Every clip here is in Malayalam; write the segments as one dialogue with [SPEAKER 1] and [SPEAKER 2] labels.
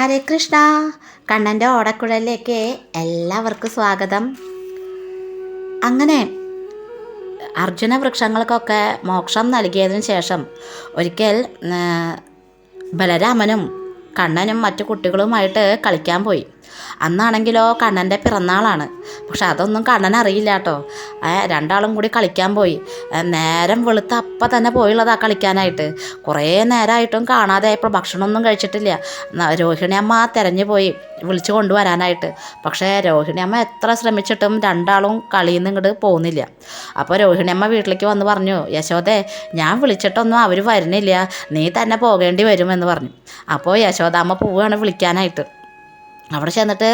[SPEAKER 1] ഹരേ കൃഷ്ണ. കണ്ണന്റെ ഓടക്കുഴലിലേക്ക് എല്ലാവർക്കും സ്വാഗതം. അങ്ങനെ അർജുന വൃക്ഷങ്ങൾക്കൊക്കെ മോക്ഷം നൽകിയതിനു ശേഷം ഒരിക്കൽ ബലരാമനും കണ്ണനും മറ്റു കുട്ടികളുമായിട്ട് കളിക്കാൻ പോയി. അന്നാണെങ്കിലോ കണ്ണന്റെ പിറന്നാളാണ്. പക്ഷെ അതൊന്നും കണ്ണൻ അറിയില്ല കേട്ടോ. രണ്ടാളും കൂടി കളിക്കാൻ പോയി. നേരം വെളുത്ത് അപ്പം തന്നെ പോയുള്ളതാ കളിക്കാനായിട്ട്. കുറേ നേരമായിട്ടും കാണാതെ ആയപ്പോൾ ഭക്ഷണമൊന്നും കഴിച്ചിട്ടില്ല. രോഹിണി അമ്മ തിരഞ്ഞു പോയി വിളിച്ചു കൊണ്ടുവരാനായിട്ട്. പക്ഷേ രോഹിണി അമ്മ എത്ര ശ്രമിച്ചിട്ടും രണ്ടാളും കളിയിൽ നിന്ന് ഇങ്ങോട്ട് പോകുന്നില്ല. അപ്പോൾ രോഹിണി അമ്മ വീട്ടിലേക്ക് വന്ന് പറഞ്ഞു യശോദേ ഞാൻ വിളിച്ചിട്ടൊന്നും അവർ വരുന്നില്ല. നീ തന്നെ പോകേണ്ടി വരുമെന്ന് പറഞ്ഞു. അപ്പോൾ യശോദാമ്മ പോവുകയാണ് വിളിക്കാനായിട്ട്. അവിടെ ചെന്നിട്ട്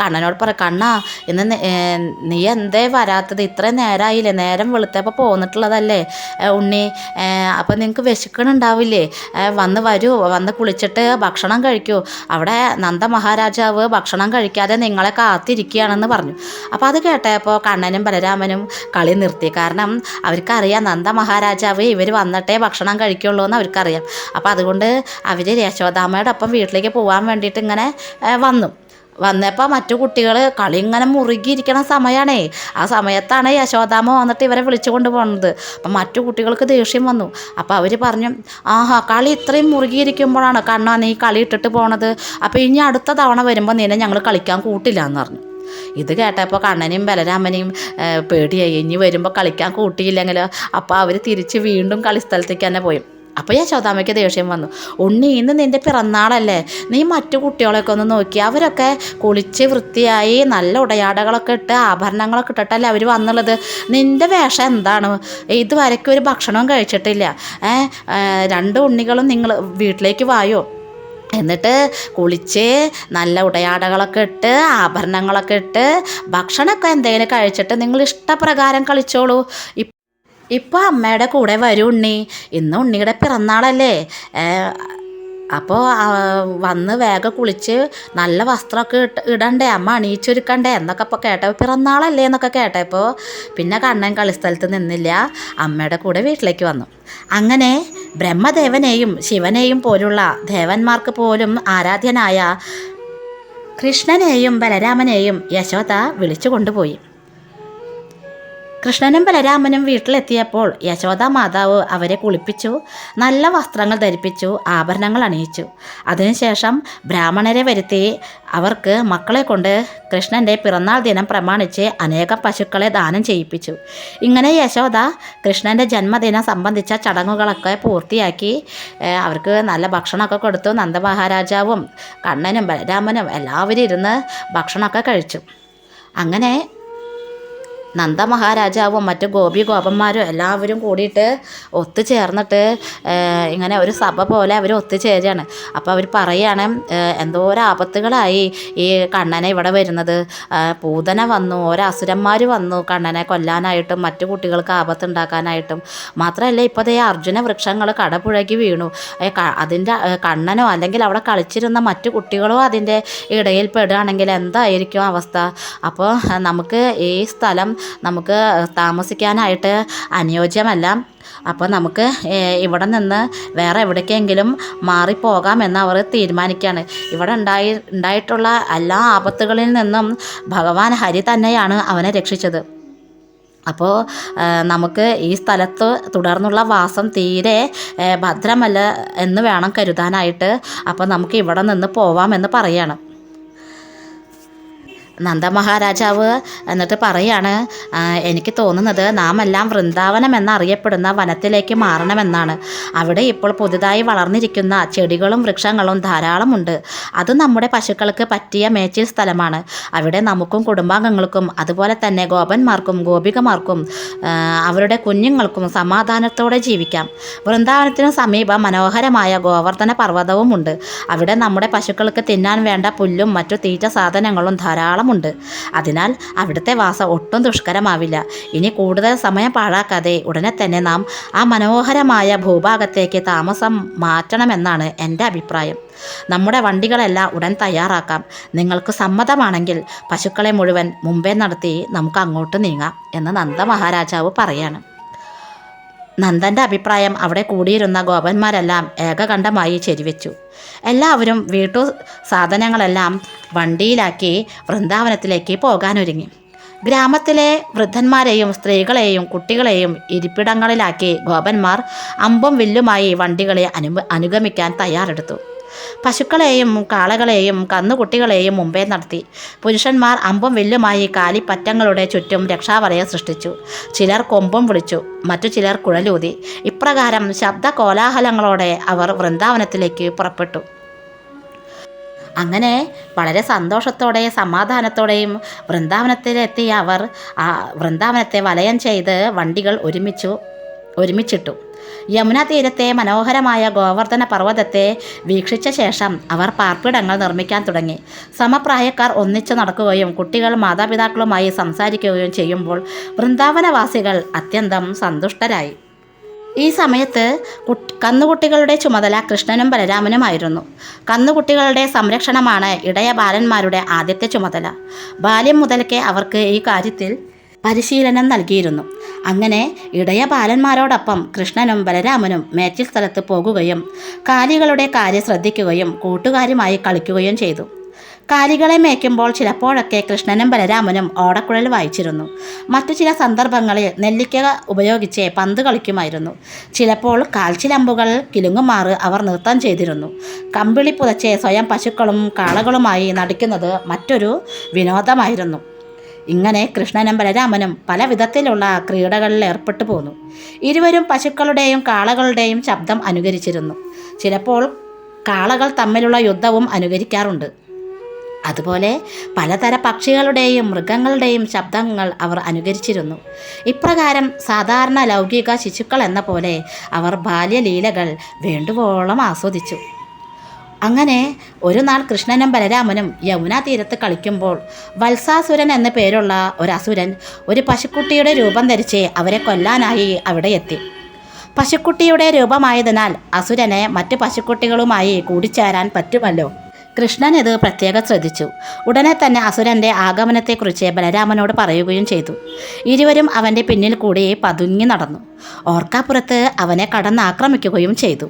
[SPEAKER 1] കണ്ണനോട് പറ കണ്ണാ ഇന്ന് നീ എന്തേ വരാത്തത്? ഇത്രയും നേരമായില്ലേ നേരം വെളുത്തപ്പോൾ പോന്നിട്ടുള്ളതല്ലേ? ഉണ്ണി അപ്പം നിങ്ങൾക്ക് വിശക്കണുണ്ടാവില്ലേ? വന്ന് വരൂ വന്ന് കുളിച്ചിട്ട് ഭക്ഷണം കഴിക്കൂ. അവിടെ നന്ദ മഹാരാജാവ് ഭക്ഷണം കഴിക്കാതെ നിങ്ങളെ കാത്തിരിക്കുകയാണെന്ന് പറഞ്ഞു. അപ്പോൾ അത് കേട്ടപ്പോൾ കണ്ണനും ബലരാമനും കളി നിർത്തി. കാരണം അവർക്കറിയാം നന്ദ മഹാരാജാവ് ഇവർ വന്നിട്ടേ ഭക്ഷണം കഴിക്കുള്ളൂ എന്ന് അവർക്കറിയാം. അപ്പോൾ അതുകൊണ്ട് അവർ യശോദാമ്മയുടെ വീട്ടിലേക്ക് പോകാൻ വേണ്ടിയിട്ട് ഇങ്ങനെ വന്നു. വന്നപ്പോൾ മറ്റു കുട്ടികൾ കളി ഇങ്ങനെ മുറുകിയിരിക്കണ സമയമാണേ ആ സമയത്താണ് യശോദാമ്മ വന്നിട്ട് ഇവരെ വിളിച്ചു കൊണ്ട് പോകുന്നത് അപ്പം മറ്റു കുട്ടികൾക്ക് ദേഷ്യം വന്നു. അപ്പോൾ അവർ പറഞ്ഞു ആഹാ കളി ഇത്രയും മുറുകിയിരിക്കുമ്പോഴാണ് കണ്ണാ നീ കളി ഇട്ടിട്ട് പോണത്. അപ്പോൾ ഇനി അടുത്ത തവണ വരുമ്പോൾ നിന്നെ ഞങ്ങൾ കളിക്കാൻ കൂട്ടില്ല എന്ന് പറഞ്ഞു. ഇത് കേട്ടപ്പോൾ കണ്ണനെയും ബലരാമനെയും പേടിയായി. ഇനി വരുമ്പോൾ കളിക്കാൻ കൂട്ടിയില്ലെങ്കിൽ അപ്പോൾ അവർ തിരിച്ച് വീണ്ടും കളിസ്ഥലത്തേക്ക് തന്നെ പോയി. അപ്പോൾ യശോദാമ്മയ്ക്ക് ദേഷ്യം വന്നു. ഉണ്ണി ഇന്ന് നിന്റെ പിറന്നാളല്ലേ? നീ മറ്റു കുട്ടികളെയൊക്കെ ഒന്ന് നോക്കി. അവരൊക്കെ കുളിച്ച് വൃത്തിയായി നല്ല ഉടയാടകളൊക്കെ ഇട്ട് ആഭരണങ്ങളൊക്കെ ഇട്ടിട്ടല്ലേ അവർ വന്നുള്ളത്? നിന്റെ വേഷം എന്താണ്? ഇതുവരെയ്ക്കും ഒരു ഭക്ഷണവും കഴിച്ചിട്ടില്ല. രണ്ട് ഉണ്ണികളും നിങ്ങൾ വീട്ടിലേക്ക് വായോ? എന്നിട്ട് കുളിച്ച് നല്ല ഉടയാടകളൊക്കെ ഇട്ട് ആഭരണങ്ങളൊക്കെ ഇട്ട് ഭക്ഷണമൊക്കെ എന്തെങ്കിലും കഴിച്ചിട്ട് നിങ്ങൾ ഇഷ്ടപ്രകാരം കളിച്ചോളൂ. ഇപ്പോൾ അമ്മയുടെ കൂടെ വരൂ ഉണ്ണി. ഇന്ന് ഉണ്ണിയുടെ പിറന്നാളല്ലേ. അപ്പോൾ വന്ന് വേഗം കുളിച്ച് നല്ല വസ്ത്രമൊക്കെ ഇട്ട് ഇടണ്ടേ അമ്മ അണിയിച്ചൊരുക്കണ്ടേ എന്നൊക്കെ ഇപ്പോൾ കേട്ടപ്പോൾ പിറന്നാളല്ലേ എന്നൊക്കെ കേട്ടപ്പോൾ പിന്നെ കണ്ണൻ കളിസ്ഥലത്ത് നിന്നില്ല. അമ്മയുടെ കൂടെ വീട്ടിലേക്ക് വന്നു. അങ്ങനെ ബ്രഹ്മദേവനെയും ശിവനെയും പോലുള്ള ദേവന്മാർക്ക് പോലും ആരാധ്യനായ കൃഷ്ണനെയും ബലരാമനെയും യശോദ വിളിച്ചു കൊണ്ടുപോയി. കൃഷ്ണനും ബലരാമനും വീട്ടിലെത്തിയപ്പോൾ യശോദ മാതാവ് അവരെ കുളിപ്പിച്ചു നല്ല വസ്ത്രങ്ങൾ ധരിപ്പിച്ചു ആഭരണങ്ങൾ അണിയിച്ചു. അതിനുശേഷം ബ്രാഹ്മണരെ വരുത്തി അവർക്ക് മക്കളെ കൊണ്ട് കൃഷ്ണന്റെ പിറന്നാൾ ദിനം പ്രമാണിച്ച് അനേകം പശുക്കളെ ദാനം ചെയ്യിപ്പിച്ചു. ഇങ്ങനെ യശോദ കൃഷ്ണന്റെ ജന്മദിനം സംബന്ധിച്ച ചടങ്ങുകളൊക്കെ പൂർത്തിയാക്കി അവർക്ക് നല്ല ഭക്ഷണമൊക്കെ കൊടുത്തു നന്ദമഹാരാജാവും കണ്ണനും ബലരാമനും എല്ലാവരും ഇരുന്ന് ഭക്ഷണമൊക്കെ കഴിച്ചു. അങ്ങനെ നന്ദമഹാരാജാവും മറ്റു ഗോപി ഗോപന്മാരും എല്ലാവരും കൂടിയിട്ട് ഒത്തുചേർന്നിട്ട് ചേർന്നിട്ട് ഇങ്ങനെ ഒരു സഭ പോലെ അവർ ഒത്തുചേരുകയാണ് അപ്പോൾ അവർ പറയുകയാണ് എന്തോരം ആപത്തുകളായി ഈ കണ്ണനെ ഇവിടെ വരുന്നത്. പൂതന വന്നു ഒരസുരന്മാർ വന്നു കണ്ണനെ കൊല്ലാനായിട്ടും മറ്റു കുട്ടികൾക്ക് ആപത്തുണ്ടാക്കാനായിട്ടും. മാത്രമല്ല ഇപ്പോൾ ദേ അർജുന വൃക്ഷങ്ങൾ കടപുഴകി വീണു. അതിന്റെ കണ്ണനോ അല്ലെങ്കിൽ അവിടെ കളിച്ചിരുന്ന മറ്റു കുട്ടികളോ അതിന്റെ ഇടയിൽ പെടുകയാണെങ്കിൽ എന്തായിരിക്കും അവസ്ഥ? അപ്പോൾ നമുക്ക് ഈ സ്ഥലം നമുക്ക് താമസിക്കാനായിട്ട് അനുയോജ്യമല്ല. അപ്പോൾ നമുക്ക് ഇവിടെ നിന്ന് വേറെ എവിടേക്കെങ്കിലും മാറിപ്പോകാമെന്ന് അവർ തീരുമാനിക്കുകയാണ്. ഇവിടെ ഉണ്ടായി ഉണ്ടായിട്ടുള്ള എല്ലാ ആപത്തുകളിൽ നിന്നും ഭഗവാൻ ഹരി തന്നെയാണ് അവനെ രക്ഷിച്ചത്. അപ്പോൾ നമുക്ക് ഈ സ്ഥലത്ത് തുടർന്നുള്ള വാസം തീരെ ഭദ്രമല്ല എന്ന് വേണം കരുതാനായിട്ട്. അപ്പോൾ നമുക്ക് ഇവിടെ നിന്ന് പോവാമെന്ന് പറയാണ്. നന്ദമഹാരാജാവ് എന്നിട്ട് പറയാണ് "ആ, എനിക്ക് തോന്നുന്നത് നാം എല്ലാം വൃന്ദാവനം എന്നറിയപ്പെടുന്ന വനത്തിലേക്ക് മാറണമെന്നാണ്. അവിടെ ഇപ്പോൾ പുതുതായി വളർന്നിരിക്കുന്ന ചെടികളും വൃക്ഷങ്ങളും ധാരാളമുണ്ട്. അത് നമ്മുടെ പശുക്കൾക്ക് പറ്റിയ മേച്ചിൽ സ്ഥലമാണ്. അവിടെ നമുക്കും കുടുംബാംഗങ്ങൾക്കും അതുപോലെ തന്നെ ഗോപന്മാർക്കും ഗോപികമാർക്കും അവരുടെ കുഞ്ഞുങ്ങൾക്കും സമാധാനത്തോടെ ജീവിക്കാം. വൃന്ദാവനത്തിനു സമീപം മനോഹരമായ ഗോവർദ്ധന പർവതവുമുണ്ട്. അവിടെ നമ്മുടെ പശുക്കൾക്ക് തിന്നാൻ വേണ്ട പുല്ലും മറ്റു തീറ്റ സാധനങ്ങളും ധാരാളമുണ്ട് അതിനാൽ അവിടുത്തെ വാസം ഒട്ടും ദുഷ്കരമാവില്ല. ഇനി കൂടുതൽ സമയം പാഴാക്കാതെ ഉടനെ തന്നെ നാം ആ മനോഹരമായ ഭൂഭാഗത്തേക്ക് താമസം മാറ്റണമെന്നാണ് എന്റെ അഭിപ്രായം. നമ്മുടെ വണ്ടികളെല്ലാം ഉടൻ തയ്യാറാക്കാം. നിങ്ങൾക്ക് സമ്മതമാണെങ്കിൽ പശുക്കളെ മുഴുവൻ മുമ്പേ നടത്തി നമുക്ക് അങ്ങോട്ട് നീങ്ങാം എന്ന് നന്ദ മഹാരാജാവ് പറയാണ്. നന്ദന്റെ അഭിപ്രായം അവിടെ കൂടിയിരുന്ന ഗോപന്മാരെല്ലാം ഏകകണ്ഠമായി ചെരിവെച്ചു എല്ലാവരും വീട്ടു സാധനങ്ങളെല്ലാം വണ്ടിയിലാക്കി വൃന്ദാവനത്തിലേക്ക് പോകാനൊരുങ്ങി. ഗ്രാമത്തിലെ വൃദ്ധന്മാരെയും സ്ത്രീകളെയും കുട്ടികളെയും ഇരിപ്പിടങ്ങളിലാക്കി ഗോപന്മാർ അമ്പും വില്ലുമായി വണ്ടികളെ അനു അനുഗമിക്കാൻ തയ്യാറെടുത്തു. പശുക്കളെയും കാളകളെയും കന്നുകുട്ടികളെയും മുമ്പേ നടത്തി. പുരുഷന്മാർ അമ്പും വില്ലുമായി കാലിപ്പറ്റങ്ങളുടെ ചുറ്റും രക്ഷാവലയം സൃഷ്ടിച്ചു. ചിലർ കൊമ്പും വിളിച്ചു മറ്റു ചിലർ കുഴലൂതി. ഇപ്രകാരം ശബ്ദ കോലാഹലങ്ങളോടെ അവർ വൃന്ദാവനത്തിലേക്ക് പുറപ്പെട്ടു. അങ്ങനെ വളരെ സന്തോഷത്തോടെ സമാധാനത്തോടെയും വൃന്ദാവനത്തിലെത്തിയ അവർ ആ വൃന്ദാവനത്തെ വലയം ചെയ്ത് വണ്ടികൾ ഒരുമിച്ചു ഒരുമിച്ചിട്ടു. യമുന തീരത്തെ മനോഹരമായ ഗോവർദ്ധന പർവതത്തെ വീക്ഷിച്ച ശേഷം അവർ പാർപ്പിടങ്ങൾ നിർമ്മിക്കാൻ തുടങ്ങി. സമപ്രായക്കാർ ഒന്നിച്ചു നടക്കുകയും കുട്ടികൾ മാതാപിതാക്കളുമായി സംസാരിക്കുകയും ചെയ്യുമ്പോൾ വൃന്ദാവനവാസികൾ അത്യന്തം സന്തുഷ്ടരായി. ഈ സമയത്ത് കുട്ട് കന്നുകുട്ടികളുടെ ചുമതല കൃഷ്ണനും ബലരാമനുമായിരുന്നു. കന്നുകുട്ടികളുടെ സംരക്ഷണമാണ് ഇടയ ബാലന്മാരുടെ ആദ്യത്തെ ചുമതല. ബാല്യം മുതൽക്കേ അവർക്ക് ഈ കാര്യത്തിൽ പരിശീലനം നൽകിയിരുന്നു. അങ്ങനെ ഇടയ ബാലന്മാരോടൊപ്പം കൃഷ്ണനും ബലരാമനും മേച്ചിൽ സ്ഥലത്ത് പോകുകയും കാലികളുടെ കാര്യം ശ്രദ്ധിക്കുകയും കൂട്ടുകാരുമായി കളിക്കുകയും ചെയ്തു. കാലികളെ മേയ്ക്കുമ്പോൾ ചിലപ്പോഴൊക്കെ കൃഷ്ണനും ബലരാമനും ഓടക്കുഴൽ വായിച്ചിരുന്നു. മറ്റു ചില സന്ദർഭങ്ങളിൽ നെല്ലിക്ക ഉപയോഗിച്ച് പന്ത് കളിക്കുമായിരുന്നു. ചിലപ്പോൾ കാൽച്ചിലമ്പുകൾ കിലുങ്ങുമാറ് അവർ നൃത്തം ചെയ്തിരുന്നു. കമ്പിളി പുതച്ച് സ്വയം പശുക്കളും കാളകളുമായി നടിക്കുന്നത് മറ്റൊരു വിനോദമായിരുന്നു. ഇങ്ങനെ കൃഷ്ണനും ബലരാമനും പല വിധത്തിലുള്ള ക്രീഡകളിൽ ഏർപ്പെട്ടു പോന്നു. ഇരുവരും പശുക്കളുടെയും കാളകളുടെയും ശബ്ദം അനുകരിച്ചിരുന്നു. ചിലപ്പോൾ കാളകൾ തമ്മിലുള്ള യുദ്ധവും അനുകരിക്കാറുണ്ട്. അതുപോലെ പലതര പക്ഷികളുടെയും മൃഗങ്ങളുടെയും ശബ്ദങ്ങൾ അവർ അനുകരിച്ചിരുന്നു. ഇപ്രകാരം സാധാരണ ലൗകിക ശിശുക്കൾ എന്ന പോലെ അവർ ബാല്യലീലകൾ വേണ്ടുവോളം ആസ്വദിച്ചു. അങ്ങനെ ഒരു നാൾ കൃഷ്ണനും ബലരാമനും യമുന തീരത്ത് കളിക്കുമ്പോൾ വത്സാസുരൻ എന്ന പേരുള്ള ഒരു അസുരൻ ഒരു പശുക്കുട്ടിയുടെ രൂപം ധരിച്ച് അവരെ കൊല്ലാനായി അവിടെ എത്തി. പശുക്കുട്ടിയുടെ രൂപമായതിനാൽ അസുരനെ മറ്റു പശുക്കുട്ടികളുമായി കൂടിച്ചേരാൻ പറ്റുമല്ലോ. കൃഷ്ണൻ ഇത് പ്രത്യേകം ശ്രദ്ധിച്ചു. ഉടനെ തന്നെ അസുരന്റെ ആഗമനത്തെക്കുറിച്ച് ബലരാമനോട് പറയുകയും ചെയ്തു. ഇരുവരും അവന്റെ പിന്നിൽ കൂടി പതുങ്ങി നടന്നു. ഓർക്കാപ്പുറത്ത് അവനെ കടന്നാക്രമിക്കുകയും ചെയ്തു.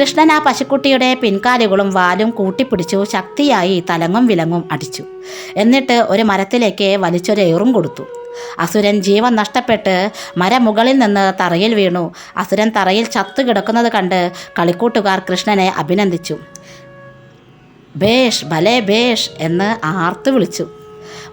[SPEAKER 1] കൃഷ്ണൻ ആ പശുക്കുട്ടിയുടെ പിൻകാലുകളും വാലും കൂട്ടിപ്പിടിച്ചു ശക്തിയായി തലങ്ങും വിലങ്ങും അടിച്ചു. എന്നിട്ട് ഒരു മരത്തിലേക്ക് വലിച്ചൊരേറും കൊടുത്തു. അസുരൻ ജീവൻ നഷ്ടപ്പെട്ട് മരമുകളിൽ നിന്ന് തറയിൽ വീണു. അസുരൻ തറയിൽ ചത്തു കിടക്കുന്നത് കണ്ട് കളിക്കൂട്ടുകാർ കൃഷ്ണനെ അഭിനന്ദിച്ചു. ബേഷ് ഭലേ ബേഷ് എന്ന് ആർത്തു വിളിച്ചു.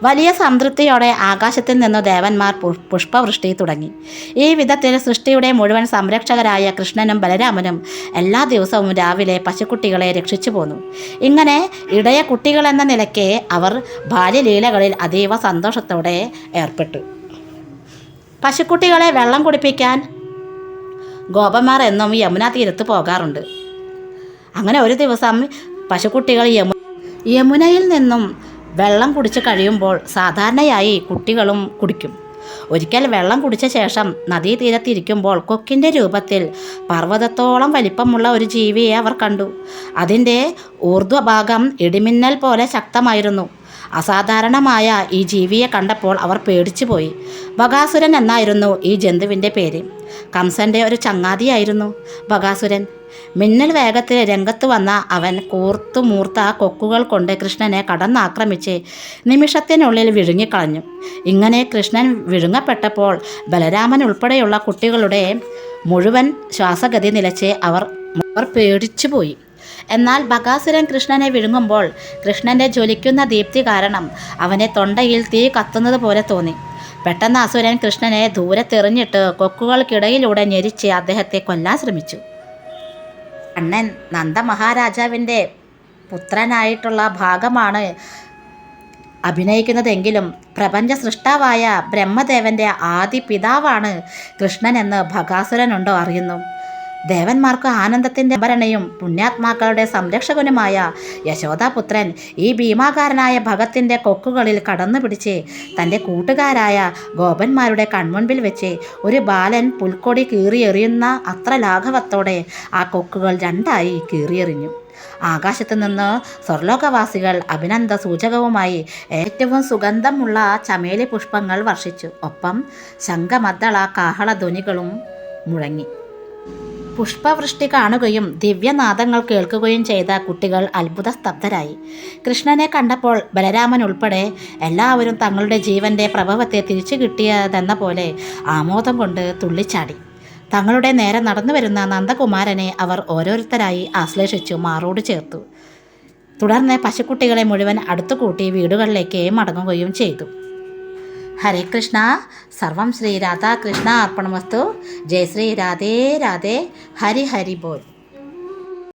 [SPEAKER 1] വലിയ സംതൃപ്തിയോടെ ആകാശത്തിൽ നിന്ന് ദേവന്മാർ പുഷ്പവൃഷ്ടി തുടങ്ങി. ഈ വിധത്തിൽ സൃഷ്ടിയുടെ മുഴുവൻ സംരക്ഷകരായ കൃഷ്ണനും ബലരാമനും എല്ലാ ദിവസവും രാവിലെ പശുക്കുട്ടികളെ രക്ഷിച്ചു പോന്നു. ഇങ്ങനെ ഇടയ കുട്ടികളെന്ന നിലയ്ക്ക് അവർ ബാല്യലീലകളിൽ അതീവ സന്തോഷത്തോടെ ഏർപ്പെട്ടു. പശുക്കുട്ടികളെ വെള്ളം കുടിപ്പിക്കാൻ ഗോപന്മാർ എന്നും യമുനാ തീരത്ത് പോകാറുണ്ട്. അങ്ങനെ ഒരു ദിവസം പശുക്കുട്ടികൾ യമു യമുനയിൽ നിന്നും വെള്ളം കുടിച്ച് കഴിയുമ്പോൾ സാധാരണയായി കുട്ടികളും കുടിക്കും. ഒരിക്കൽ വെള്ളം കുടിച്ച ശേഷം നദീതീരത്തിരിക്കുമ്പോൾ കൊക്കിന്റെ രൂപത്തിൽ പർവതത്തോളം വലിപ്പമുള്ള ഒരു ജീവിയെ അവർ കണ്ടു. അതിന്റെ ഊർധ്വഭാഗം ഇടിമിന്നൽ പോലെ ശക്തമായിരുന്നു. അസാധാരണമായ ഈ ജീവിയെ കണ്ടപ്പോൾ അവർ പേടിച്ചുപോയി. ബകാസുരൻ എന്നായിരുന്നു ഈ ജന്തുവിന്റെ പേര്. കംസന്റെ ഒരു ചങ്ങാതിയായിരുന്നു. ബകാസുരൻ മിന്നൽ വേഗത്തിൽ രംഗത്ത് വന്ന അവൻ കൂർത്തു മൂർത്ത കൊക്കുകൾ കൊണ്ട് കൃഷ്ണനെ കടന്നാക്രമിച്ച് നിമിഷത്തിനുള്ളിൽ വിഴുങ്ങിക്കളഞ്ഞു. ഇങ്ങനെ കൃഷ്ണൻ വിഴുങ്ങപ്പെട്ടപ്പോൾ ബലരാമൻ ഉൾപ്പെടെയുള്ള കുട്ടികളുടെ മുഴുവൻ ശ്വാസഗതി നിലച്ച് അവർ അവർ പേടിച്ചുപോയി. എന്നാൽ ബകാസുരൻ കൃഷ്ണനെ വിഴുങ്ങുമ്പോൾ കൃഷ്ണന്റെ ജ്വലിക്കുന്ന ദീപ്തി കാരണം അവനെ തൊണ്ടയിൽ തീ കത്തുന്നത് പോലെ തോന്നി. പെട്ടെന്ന് അസുരൻ കൃഷ്ണനെ ദൂരത്തെറിഞ്ഞിട്ട് കൊക്കുകൾക്കിടയിലൂടെ ഞെരിച്ച് അദ്ദേഹത്തെ കൊല്ലാൻ ശ്രമിച്ചു. കണ്ണൻ നന്ദമഹാരാജാവിന്റെ പുത്രനായിട്ടുള്ള ഭാഗമാണ് അഭിനയിക്കുന്നതെങ്കിലും പ്രപഞ്ച സൃഷ്ടാവായ ബ്രഹ്മദേവന്റെ ആദി പിതാവാണ് കൃഷ്ണനെന്ന് ഭഗാസുരനുണ്ടോ അറിയുന്നു. ദേവന്മാർക്ക് ആനന്ദത്തിന്റെ ഭരണയും പുണ്യാത്മാക്കളുടെ സംരക്ഷകനുമായ യശോദാപുത്രൻ ഈ ഭീമാകാരനായ ഭഗത്തിന്റെ കൊക്കുകളിൽ കടന്നു പിടിച്ച് തന്റെ കൂട്ടുകാരായ ഗോപന്മാരുടെ കൺമുൻപിൽ വെച്ച് ഒരു ബാലൻ പുൽക്കൊടി കീറിയെറിയുന്ന അത്ര ലാഘവത്തോടെ ആ കൊക്കുകൾ രണ്ടായി കീറിയെറിഞ്ഞു. ആകാശത്ത് നിന്ന് സ്വർലോകവാസികൾ അഭിനന്ദ സൂചകവുമായി ഏറ്റവും സുഗന്ധമുള്ള ചമേലി പുഷ്പങ്ങൾ വർഷിച്ചു. ഒപ്പം ശംഖമദ്ദള കാഹള ധ്വനികളും മുഴങ്ങി. പുഷ്പവൃഷ്ടി കാണുകയും ദിവ്യനാദങ്ങൾ കേൾക്കുകയും ചെയ്ത കുട്ടികൾ അത്ഭുത സ്തബ്ധരായി കൃഷ്ണനെ കണ്ടപ്പോൾ ബലരാമൻ ഉൾപ്പെടെ എല്ലാവരും തങ്ങളുടെ ജീവന്റെ പ്രഭവത്തെ തിരിച്ചു കിട്ടിയതെന്ന പോലെ ആമോദം കൊണ്ട് തുള്ളിച്ചാടി. തങ്ങളുടെ നേരെ നടന്നു വരുന്ന നന്ദകുമാരനെ അവർ ഓരോരുത്തരായി ആശ്ലേഷിച്ചു മാറോട് ചേർത്തു. തുടർന്ന് പശുക്കുട്ടികളെ മുഴുവൻ അടുത്തുകൂട്ടി വീടുകളിലേക്ക് മടങ്ങുകയും ചെയ്തു. హరే కృష్ణ. సర్వం శ్రీ రాధాకృష్ణ అర్పణమస్తు. జయ శ్రీ రాధే రాధే. హరి హరి బోల్.